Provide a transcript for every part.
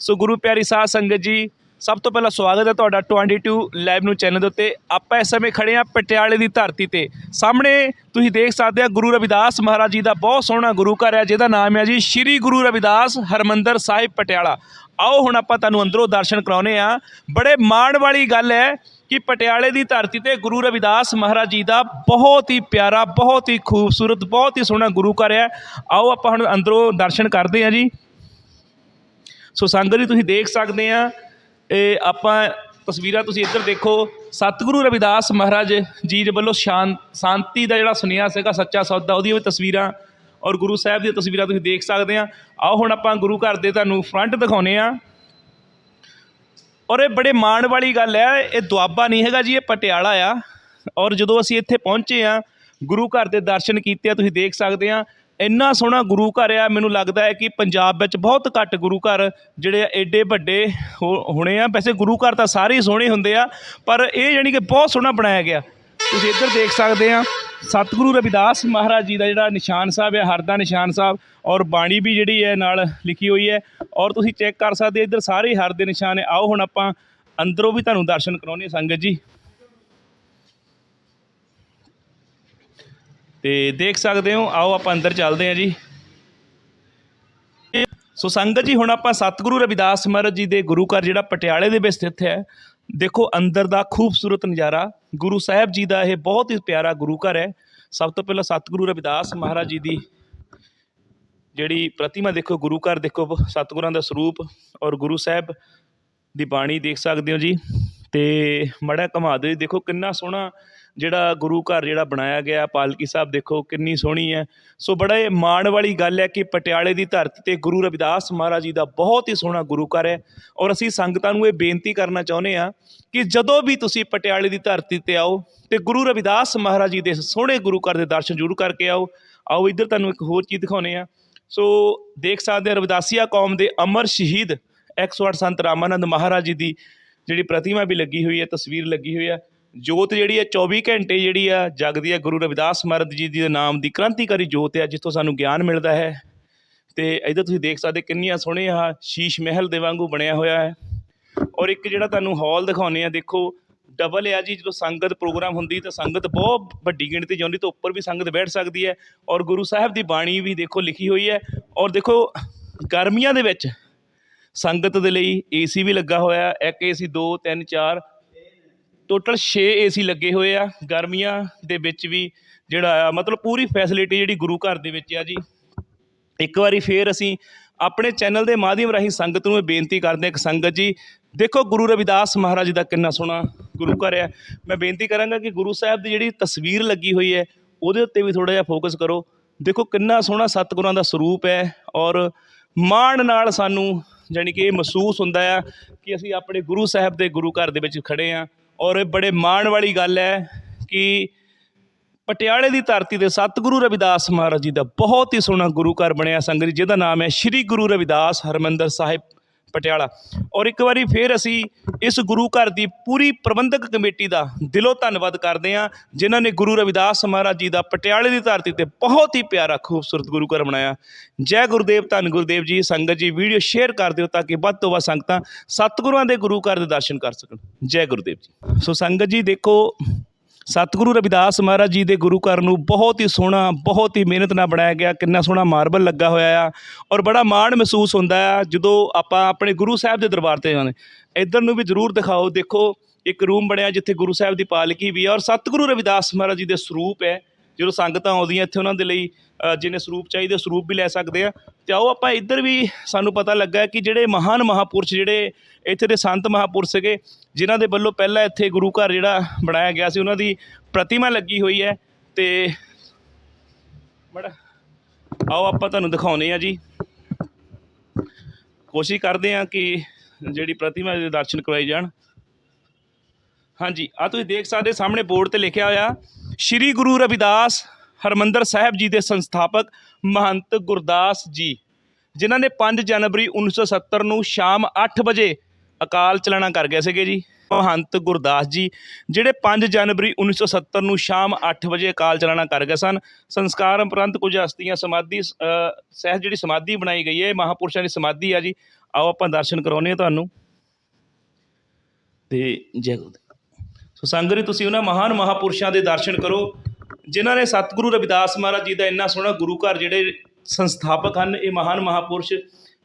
ਸੋ ਗੁਰੂ ਪਿਆਰੀ ਸਾਧ ਸੰਗਤ ਜੀ, ਸਭ ਤੋਂ ਪਹਿਲਾਂ ਸਵਾਗਤ ਹੈ ਤੁਹਾਡਾ 22 ਲਾਈਵ ਨੂੰ ਚੈਨਲ ਦੇ ਉੱਤੇ। ਆਪਾਂ ਇਸ ਸਮੇਂ ਖੜੇ ਆ ਪਟਿਆਲੇ ਦੀ ਧਰਤੀ ਤੇ। ਸਾਹਮਣੇ ਤੁਸੀਂ ਦੇਖ ਸਕਦੇ ਆ ਗੁਰੂ ਰਵਿਦਾਸ ਮਹਾਰਾਜ ਜੀ ਦਾ ਬਹੁਤ ਸੋਹਣਾ ਗੁਰੂ ਘਰ ਹੈ, ਜਿਹਦਾ ਨਾਮ ਹੈ ਜੀ ਸ੍ਰੀ ਗੁਰੂ ਰਵਿਦਾਸ ਹਰਮੰਦਰ ਸਾਹਿਬ ਪਟਿਆਲਾ। ਆਓ ਹੁਣ ਆਪਾਂ ਤੁਹਾਨੂੰ ਅੰਦਰੋਂ ਦਰਸ਼ਨ ਕਰਾਉਨੇ ਆ ਬੜੇ ਮਾਣ ਵਾਲੀ ਗੱਲ ਹੈ ਕਿ ਪਟਿਆਲੇ ਦੀ ਧਰਤੀ ਤੇ ਗੁਰੂ ਰਵਿਦਾਸ ਮਹਾਰਾਜ ਜੀ ਦਾ ਬਹੁਤ ਹੀ ਪਿਆਰਾ, ਬਹੁਤ ਹੀ ਖੂਬਸੂਰਤ, ਬਹੁਤ ਹੀ ਸੋਹਣਾ ਗੁਰੂ ਘਰ ਹੈ। ਆਓ ਆਪਾਂ ਹੁਣ ਅੰਦਰੋਂ ਦਰਸ਼ਨ ਕਰਦੇ ਹਾਂ ਜੀ। ਸੋ ਸੰਗਤ ਜੀ, ਤੁਸੀਂ ਦੇਖ ਸਕਦੇ ਆ, ਇਹ ਆਪਾਂ ਤਸਵੀਰਾਂ ਤੁਸੀਂ ਇੱਧਰ ਦੇਖੋ, ਸਤਿਗੁਰੂ ਰਵਿਦਾਸ ਮਹਾਰਾਜ ਜੀ ਦੇ ਵੱਲੋਂ ਸ਼ਾਨ, ਸ਼ਾਂਤੀ ਦਾ ਜਿਹੜਾ ਸੁਨੇਹਾ ਸੀਗਾ, ਸੱਚਾ ਸੌਦਾ, ਉਹਦੀਆਂ ਵੀ ਤਸਵੀਰਾਂ ਔਰ ਗੁਰੂ ਸਾਹਿਬ ਦੀਆਂ ਤਸਵੀਰਾਂ ਤੁਸੀਂ ਦੇਖ ਸਕਦੇ ਆ। ਆਓ ਹੁਣ ਆਪਾਂ ਗੁਰੂ ਘਰ ਦੇ ਤੁਹਾਨੂੰ ਫਰੰਟ ਦਿਖਾਉਨੇ ਆ। ਔਰ ਇਹ ਬੜੇ ਮਾਣ ਵਾਲੀ ਗੱਲ ਹੈ, ਇਹ ਦੁਆਬਾ ਨਹੀਂ ਹੈਗਾ ਜੀ, ਇਹ ਪਟਿਆਲਾ ਆ। ਔਰ ਜਦੋਂ ਅਸੀਂ ਇੱਥੇ ਪਹੁੰਚੇ ਆ, ਗੁਰੂ ਘਰ ਦੇ ਦਰਸ਼ਨ ਕੀਤੇ ਆ, ਤੁਸੀਂ ਦੇਖ ਸਕਦੇ ਆ ਇੰਨਾ ਸੋਹਣਾ ਗੁਰੂ ਘਰ ਆ, ਮੈਨੂੰ ਲੱਗਦਾ ਹੈ ਕਿ ਪੰਜਾਬ ਵਿੱਚ ਬਹੁਤ ਘੱਟ ਗੁਰੂ ਘਰ ਜਿਹੜੇ ਆ ਐਡੇ ਵੱਡੇ ਹੋ- ਹੋਣੇ ਆ। ਵੈਸੇ ਗੁਰੂ ਘਰ ਤਾਂ ਸਾਰੇ ਹੀ ਸੋਹਣੇ ਹੁੰਦੇ ਆ, ਪਰ ਇਹ ਜਾਣੀ ਕਿ ਬਹੁਤ ਸੋਹਣਾ ਬਣਾਇਆ ਗਿਆ। ਤੁਸੀਂ ਇੱਧਰ ਦੇਖ ਸਕਦੇ ਆ, ਸਤਿਗੁਰੂ ਰਵਿਦਾਸ ਮਹਾਰਾਜ ਜੀ ਦਾ ਜਿਹੜਾ ਨਿਸ਼ਾਨ ਸਾਹਿਬ ਹੈ ਹਰ ਦਾ ਨਿਸ਼ਾਨ ਸਾਹਿਬ, ਔਰ ਬਾਣੀ ਵੀ ਜਿਹੜੀ ਹੈ ਨਾਲ ਲਿਖੀ ਹੋਈ ਹੈ। ਔਰ ਤੁਸੀਂ ਚੈੱਕ ਕਰ ਸਕਦੇ ਇੱਧਰ ਸਾਰੇ ਹਰ ਦੇ ਨਿਸ਼ਾਨ ਹੈ ਆਓ ਹੁਣ ਆਪਾਂ ਅੰਦਰੋਂ ਵੀ ਤੁਹਾਨੂੰ ਦਰਸ਼ਨ ਕਰਾਉਣੇ ਸੰਗਤ ਜੀ। ਤੇ ਦੇਖ ਸਕਦੇ ਹੋ, ਆਓ ਆਪਾਂ ਅੰਦਰ ਚੱਲਦੇ ਹਾਂ ਜੀ। ਸੋ ਸੰਗਤ ਜੀ, ਹੁਣ ਆਪਾਂ ਸਤਿਗੁਰੂ ਰਵਿਦਾਸ ਮਹਾਰਾਜ ਜੀ ਦੇ ਗੁਰੂ ਘਰ ਜਿਹੜਾ ਪਟਿਆਲੇ ਦੇ ਵਿੱਚ ਸਥਿਤ ਹੈ, ਦੇਖੋ ਅੰਦਰ ਦਾ ਖੂਬਸੂਰਤ ਨਜ਼ਾਰਾ, ਗੁਰੂ ਸਾਹਿਬ ਜੀ ਦਾ ਇਹ ਬਹੁਤ ਹੀ ਪਿਆਰਾ ਗੁਰੂ ਘਰ ਹੈ। ਸਭ ਤੋਂ ਪਹਿਲਾਂ ਸਤਿਗੁਰੂ ਰਵਿਦਾਸ ਮਹਾਰਾਜ ਜੀ ਦੀ ਜਿਹੜੀ ਪ੍ਰਤਿਮਾ ਦੇਖੋ, ਗੁਰੂ ਘਰ ਦੇਖੋ, ਸਤਿਗੁਰਾਂ ਦਾ ਸਰੂਪ ਔਰ ਗੁਰੂ ਸਾਹਿਬ ਦੀ ਬਾਣੀ ਦੇਖ ਸਕਦੇ ਹੋ ਜੀ। ਤੇ ਮੜਾ ਘੁਮਾ ਦਿਓ ਜੀ, ਦੇਖੋ ਕਿੰਨਾ ਸੋਹਣਾ ਜਿਹੜਾ ਗੁਰੂ ਘਰ ਜਿਹੜਾ ਬਣਾਇਆ ਗਿਆ, ਪਾਲਕੀ ਸਾਹਿਬ ਦੇਖੋ ਕਿੰਨੀ ਸੋਹਣੀ ਹੈ। ਸੋ ਬੜਾ ਇਹ ਮਾਣ ਵਾਲੀ ਗੱਲ ਹੈ ਕਿ ਪਟਿਆਲੇ ਦੀ ਧਰਤੀ ਤੇ ਗੁਰੂ ਰਵਿਦਾਸ ਮਹਾਰਾਜ ਜੀ ਦਾ ਬਹੁਤ ਹੀ ਸੋਹਣਾ ਗੁਰੂ ਘਰ ਹੈ। ਔਰ ਅਸੀਂ ਸੰਗਤਾਂ ਨੂੰ ਇਹ ਬੇਨਤੀ ਕਰਨਾ ਚਾਹੁੰਦੇ ਆ ਕਿ ਜਦੋਂ ਵੀ ਤੁਸੀਂ ਪਟਿਆਲੇ ਦੀ ਧਰਤੀ ਤੇ ਆਓ ਤੇ ਗੁਰੂ ਰਵਿਦਾਸ ਮਹਾਰਾਜ ਜੀ ਦੇ ਸੋਹਣੇ ਗੁਰੂ ਘਰ ਦੇ ਦਰਸ਼ਨ ਜ਼ਰੂਰ ਕਰਕੇ ਆਓ। ਆਓ, ਇੱਧਰ ਤੁਹਾਨੂੰ ਇੱਕ ਹੋਰ ਚੀਜ਼ ਦਿਖਾਉਨੇ ਆ ਸੋ ਦੇਖ ਸਕਦੇ ਆ ਰਵਿਦਾਸੀਆ ਕੌਮ ਦੇ ਅਮਰ ਸ਼ਹੀਦ 108 ਸੰਤ ਰਾਮਾਨੰਦ ਮਹਾਰਾਜ ਜੀ ਦੀ ਜਿਹੜੀ ਪ੍ਰਤਿਮਾ ਵੀ ਲੱਗੀ ਹੋਈ ਹੈ, ਤਸਵੀਰ ਲੱਗੀ ਹੋਈ ਹੈ। ਜੋਤ ਜਿਹੜੀ ਹੈ 24 ਘੰਟੇ ਜਿਹੜੀ ਆ ਜਗਦੀ ਹੈ ਗੁਰੂ ਰਵਿਦਾਸ ਮਹਾਰਾਜ ਜੀ ਦੇ ਨਾਮ ਦੀ ਕ੍ਰਾਂਤੀਕਾਰੀ ਜੋਤ ਹੈ ਜਿੱਥੋਂ ਸਾਨੂੰ ਗਿਆਨ ਮਿਲਦਾ ਹੈ। ਤੇ ਇੱਧਰ ਤੁਸੀਂ ਦੇਖ ਸਕਦੇ ਕਿੰਨੀਆਂ ਸੋਹਣੀਆਂ ਆ ਸ਼ੀਸ਼ ਮਹਿਲ ਦੇ ਵਾਂਗੂ ਬਣਿਆ ਹੋਇਆ ਹੈ। ਔਰ ਇੱਕ ਜਿਹੜਾ ਤੁਹਾਨੂੰ ਹਾਲ ਦਿਖਾਉਨੇ ਆ ਦੇਖੋ ਡਬਲ ਆ ਜੀ, ਜਦੋਂ ਸੰਗਤ ਪ੍ਰੋਗਰਾਮ ਹੁੰਦੀ ਤਾਂ ਸੰਗਤ ਬਹੁਤ ਵੱਡੀ ਗਿਣਤੀ 'ਚ ਆਉਂਦੀ ਤਾਂ ਉੱਪਰ ਵੀ ਸੰਗਤ ਬੈਠ ਸਕਦੀ ਹੈ। ਔਰ ਗੁਰੂ ਸਾਹਿਬ ਦੀ ਬਾਣੀ ਵੀ ਦੇਖੋ ਲਿਖੀ ਹੋਈ ਹੈ। ਔਰ ਦੇਖੋ, ਗਰਮੀਆਂ ਦੇ ਵਿੱਚ ਸੰਗਤ ਦੇ ਲਈ ਏਸੀ ਵੀ ਲੱਗਾ ਹੋਇਆ ਹੈ। ਇੱਕ ਏਸੀ 2 3 4 ਟੋਟਲ 6 ਏਸੀ ਲੱਗੇ ਹੋਏ ਆ, ਗਰਮੀਆਂ ਦੇ ਵਿੱਚ ਵੀ ਜਿਹੜਾ ਆ, ਮਤਲਬ ਪੂਰੀ ਫੈਸਿਲਿਟੀ ਜਿਹੜੀ ਗੁਰੂ ਘਰ ਦੇ ਵਿੱਚ ਆ ਜੀ। ਇੱਕ ਵਾਰੀ ਫੇਰ ਅਸੀਂ ਆਪਣੇ ਚੈਨਲ ਦੇ ਮਾਧਿਅਮ ਰਾਹੀਂ ਸੰਗਤ ਨੂੰ ਇਹ ਬੇਨਤੀ ਕਰਦੇ ਹਾਂ ਕਿ ਸੰਗਤ ਜੀ, ਦੇਖੋ ਗੁਰੂ ਰਵਿਦਾਸ ਮਹਾਰਾਜ ਦਾ ਕਿੰਨਾ ਸੋਹਣਾ ਗੁਰੂ ਘਰ ਹੈ ਮੈਂ ਬੇਨਤੀ ਕਰਾਂਗਾ ਕਿ ਗੁਰੂ ਸਾਹਿਬ ਦੀ ਜਿਹੜੀ ਤਸਵੀਰ ਲੱਗੀ ਹੋਈ ਹੈ, ਉਹਦੇ ਉੱਤੇ ਵੀ ਥੋੜਾ ਜਿਹਾ ਫੋਕਸ ਕਰੋ। ਦੇਖੋ ਕਿੰਨਾ ਸੋਹਣਾ ਸਤਿਗੁਰਾਂ ਦਾ ਸਰੂਪ ਹੈ ਔਰ ਮਾਣ ਨਾਲ ਸਾਨੂੰ ਜਾਣੀ ਕਿ ਇਹ ਮਹਿਸੂਸ ਹੁੰਦਾ ਆ ਕਿ ਅਸੀਂ ਆਪਣੇ ਗੁਰੂ ਸਾਹਿਬ ਦੇ ਗੁਰੂ ਘਰ ਦੇ ਵਿੱਚ ਖੜੇ ਆ ਔਰ ਇਹ ਬੜੇ ਮਾਣ ਵਾਲੀ ਗੱਲ ਹੈ ਕਿ ਪਟਿਆਲੇ ਦੀ ਧਰਤੀ ਦੇ ਸਤਿਗੁਰੂ ਰਵਿਦਾਸ ਮਹਾਰਾਜ ਜੀ ਦਾ ਬਹੁਤ ਹੀ ਸੋਹਣਾ ਗੁਰੂ ਘਰ ਬਣਿਆ ਸੰਗਤ ਜੀ, ਜਿਹਦਾ ਨਾਮ ਹੈ ਸ੍ਰੀ ਗੁਰੂ ਰਵਿਦਾਸ ਹਰਮੰਦਰ ਸਾਹਿਬ। ਪਟਿਆਲਾ। ਔਰ ਇੱਕ ਵਾਰੀ ਫੇਰ ਅਸੀਂ ਇਸ ਗੁਰੂ ਘਰ ਦੀ ਪੂਰੀ ਪ੍ਰਬੰਧਕ ਕਮੇਟੀ ਦਾ ਦਿਲੋਂ ਧੰਨਵਾਦ ਕਰਦੇ ਹਾਂ, ਜਿਨ੍ਹਾਂ ਨੇ ਗੁਰੂ ਰਵਿਦਾਸ ਮਹਾਰਾਜ ਜੀ ਦਾ ਪਟਿਆਲੇ ਦੀ ਧਰਤੀ ਤੇ ਬਹੁਤ ਹੀ ਪਿਆਰਾ, ਖੂਬਸੂਰਤ ਗੁਰੂ ਘਰ ਬਣਾਇਆ। ਜੈ ਗੁਰਦੇਵ, ਧੰਨ ਗੁਰਦੇਵ ਜੀ, ਸੰਗਤ ਜੀ, ਵੀਡੀਓ ਸ਼ੇਅਰ ਕਰ ਦਿਓ ਤਾਂ ਕਿ ਵੱਧ ਤੋਂ ਵੱਧ ਸੰਗਤਾਂ ਸਤਿਗੁਰਾਂ ਦੇ ਗੁਰੂ ਘਰ ਦੇ ਦਰਸ਼ਨ ਕਰ ਸਕਣ। ਜੈ ਗੁਰਦੇਵ ਜੀ। ਸੋ ਸੰਗਤ ਜੀ, ਦੇਖੋ ਸਤਿਗੁਰੂ ਰਵਿਦਾਸ ਮਹਾਰਾਜ ਜੀ ਦੇ ਗੁਰੂ ਘਰ ਨੂੰ ਬਹੁਤ ਹੀ ਸੋਹਣਾ, ਬਹੁਤ ਹੀ ਮਿਹਨਤ ਨਾਲ ਬਣਾਇਆ ਗਿਆ, ਕਿੰਨਾ ਸੋਹਣਾ ਮਾਰਬਲ ਲੱਗਾ ਹੋਇਆ ਆ ਔਰ ਬੜਾ ਮਾਣ ਮਹਿਸੂਸ ਹੁੰਦਾ ਆ ਜਦੋਂ ਆਪਾਂ ਆਪਣੇ ਗੁਰੂ ਸਾਹਿਬ ਦੇ ਦਰਬਾਰ ਤੇ ਜਾਂਦੇ ਇੱਧਰ ਨੂੰ ਵੀ ਜ਼ਰੂਰ ਦਿਖਾਓ, ਦੇਖੋ ਇੱਕ ਰੂਮ ਬਣਿਆ ਜਿੱਥੇ ਗੁਰੂ ਸਾਹਿਬ ਦੀ ਪਾਲਕੀ ਵੀ ਆ ਔਰ ਸਤਿਗੁਰੂ ਰਵਿਦਾਸ ਮਹਾਰਾਜ ਜੀ ਦੇ ਸਰੂਪ ਹੈ। ਜਦੋਂ ਸੰਗਤਾਂ ਆਉਂਦੀਆਂ ਇੱਥੇ ਉਹਨਾਂ ਦੇ ਲਈ ਜਿਹਨੇ ਸਰੂਪ ਚਾਹੀਦੇ ਸਰੂਪ ਵੀ ਲੈ ਸਕਦੇ ਆ। ਤੇ ਆਓ ਆਪਾਂ ਇੱਧਰ ਵੀ ਸਾਨੂੰ ਪਤਾ ਲੱਗਾ ਕਿ ਜਿਹੜੇ ਮਹਾਨ ਮਹਾਪੁਰਸ਼ ਜਿਹੜੇ ਇੱਥੇ ਦੇ ਸੰਤ ਮਹਾਪੁਰਸ਼ ਸੀਗੇ, ਜਿਨ੍ਹਾਂ ਦੇ ਵੱਲੋਂ ਪਹਿਲਾਂ ਇੱਥੇ ਗੁਰੂ ਘਰ ਜਿਹੜਾ ਬਣਾਇਆ ਗਿਆ ਸੀ, ਉਹਨਾਂ ਦੀ ਪ੍ਰਤਿਮਾ ਲੱਗੀ ਹੋਈ ਹੈ। ਤੇ ਬੜਾ ਆਓ ਆਪਾਂ ਤੁਹਾਨੂੰ ਦਿਖਾਉਨੇ ਆ ਜੀ। ਕੋਸ਼ਿਸ਼ ਕਰਦੇ ਆ ਕਿ ਜਿਹੜੀ ਪ੍ਰਤਿਮਾ ਦੇ ਦਰਸ਼ਨ ਕਰਵਾਏ ਜਾਣ। ਹਾਂਜੀ ਆ ਤੁਸੀਂ ਦੇਖ ਸਕਦੇ ਸਾਹਮਣੇ ਬੋਰਡ ਤੇ ਲਿਖਿਆ ਹੋਇਆ, ਸ਼੍ਰੀ ਗੁਰੂ ਰਵਿਦਾਸ ਹਰਮੰਦਰ ਸਾਹਿਬ ਜੀ ਦੇ ਸੰਸਥਾਪਕ ਮਹੰਤ ਗੁਰਦਾਸ ਜੀ ਜਿਨ੍ਹਾਂ ਨੇ 5 ਜਨਵਰੀ 1970 ਨੂੰ ਸ਼ਾਮ 8 ਵਜੇ ਅਕਾਲ ਚਲਾਣਾ ਕਰ ਗਏ ਸੀਗੇ ਜੀ। ਮਹੰਤ ਗੁਰਦਾਸ ਜੀ ਜਿਹੜੇ 5 ਜਨਵਰੀ 1970 ਨੂੰ ਸ਼ਾਮ 8 ਵਜੇ ਅਕਾਲ ਚਲਾਣਾ ਕਰ ਗਏ ਸਨ। ਸੰਸਕਾਰ ਉਪਰੰਤ ਕੁਝ ਹਸਤੀਆਂ ਸਮਾਧੀ ਅ, ਸਹਿਜ ਜਿਹੜੀ ਸਮਾਧੀ ਬਣਾਈ ਗਈ ਹੈ ਇਹ ਮਹਾਪੁਰਸ਼ਾਂ ਦੀ ਸਮਾਧੀ ਆ ਜੀ। ਆਓ ਆਪਾਂ ਦਰਸ਼ਨ ਕਰਾਉਂਦੇ ਹਾਂ ਤੁਹਾਨੂੰ। ਤੇ ਜੈ ਗੁਰਦੇਵ ਸੋ ਸੰਗਤ ਤੁਸੀਂ ਉਹਨਾਂ ਮਹਾਨ ਮਹਾਪੁਰਸ਼ਾਂ ਦੇ ਦਰਸ਼ਨ ਕਰੋ। ਜਿਨ੍ਹਾਂ ਨੇ ਸਤਿਗੁਰੂ ਰਵਿਦਾਸ ਮਹਾਰਾਜ ਜੀ ਦਾ ਇੰਨਾ ਸੋਹਣਾ ਗੁਰੂ ਘਰ ਜਿਹੜੇ ਸੰਸਥਾਪਕ ਹਨ, ਇਹ ਮਹਾਨ ਮਹਾਪੁਰਸ਼,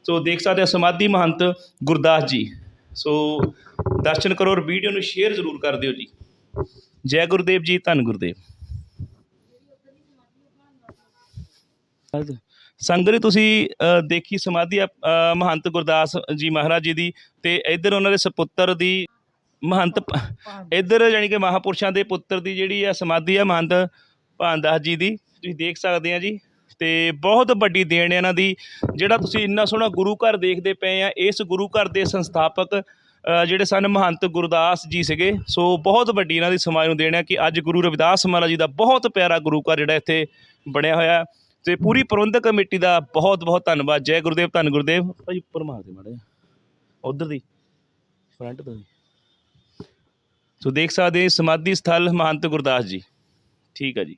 ਸੋ ਦੇਖ ਸਕਦੇ ਹੋ ਸਮਾਧੀ ਮਹੰਤ ਗੁਰਦਾਸ ਜੀ। ਸੋ ਦਰਸ਼ਨ ਕਰੋ ਔਰ ਵੀਡੀਓ ਨੂੰ ਸ਼ੇਅਰ ਜ਼ਰੂਰ ਕਰ ਦਿਓ ਜੀ। ਜੈ ਗੁਰਦੇਵ ਜੀ, ਧੰਨ ਗੁਰਦੇਵ। ਸੰਗਤ ਤੁਸੀਂ ਦੇਖੀ ਸਮਾਧੀ ਮਹੰਤ ਗੁਰਦਾਸ ਜੀ ਮਹਾਰਾਜ ਜੀ ਦੀ ਤੇ ਇੱਧਰ ਉਹਨਾਂ ਦੇ ਸੁਪੁੱਤਰ ਦੀ ਮਹੰਤ ਪ- ਇੱਧਰ ਜਾਣੀ ਕਿ ਮਹਾਪੁਰਸ਼ਾਂ ਦੇ ਪੁੱਤਰ ਦੀ ਜਿਹੜੀ ਆ ਸਮਾਧੀ ਆ ਮਹੰਤ ਭਾਨਦਾਸ ਜੀ ਦੀ, ਤੁਸੀਂ ਦੇਖ ਸਕਦੇ ਆ ਜੀ। ਤੇ ਬਹੁਤ ਵੱਡੀ ਦੇਣ ਹੈ ਇਹਨਾਂ ਦੀ। ਜਿਹੜਾ ਤੁਸੀਂ ਇੰਨਾ ਸੋਹਣਾ ਗੁਰੂ ਘਰ ਦੇਖਦੇ ਪਏ ਆ, ਇਸ ਗੁਰੂ ਘਰ ਦੇ ਸੰਸਥਾਪਕ ਜਿਹੜੇ ਸਨ ਮਹੰਤ ਗੁਰਦਾਸ ਜੀ ਸੀਗੇ। ਸੋ ਬਹੁਤ ਵੱਡੀ ਇਹਨਾਂ ਦੀ ਸਮਾਜ ਨੂੰ ਦੇਣ ਹੈ ਕਿ ਅੱਜ ਗੁਰੂ ਰਵਿਦਾਸ ਮਹਾਰਾਜ ਜੀ ਦਾ ਬਹੁਤ ਪਿਆਰਾ ਗੁਰੂ ਘਰ ਜਿਹੜਾ ਇੱਥੇ ਬਣਿਆ ਹੋਇਆ। ਤੇ ਪੂਰੀ ਪ੍ਰਬੰਧਕ ਕਮੇਟੀ ਦਾ ਬਹੁਤ ਬਹੁਤ ਧੰਨਵਾਦ। ਜੈ ਗੁਰਦੇਵ, ਧੰਨ ਗੁਰਦੇਵ। ਭਾਈ ਉੱਪਰ ਮਾਰ ਦੇ ਮਾੜਾ ਉਧਰ ਦੀ ਫਰੰਟ ਤੋਂ ਦੀ। ਸੋ ਦੇਖ ਸਕਦੇ ਹੋ ਸਮਾਧੀ ਸਥਲ ਮਹੰਤ ਗੁਰਦਾਸ ਜੀ। ਠੀਕ ਹੈ ਜੀ।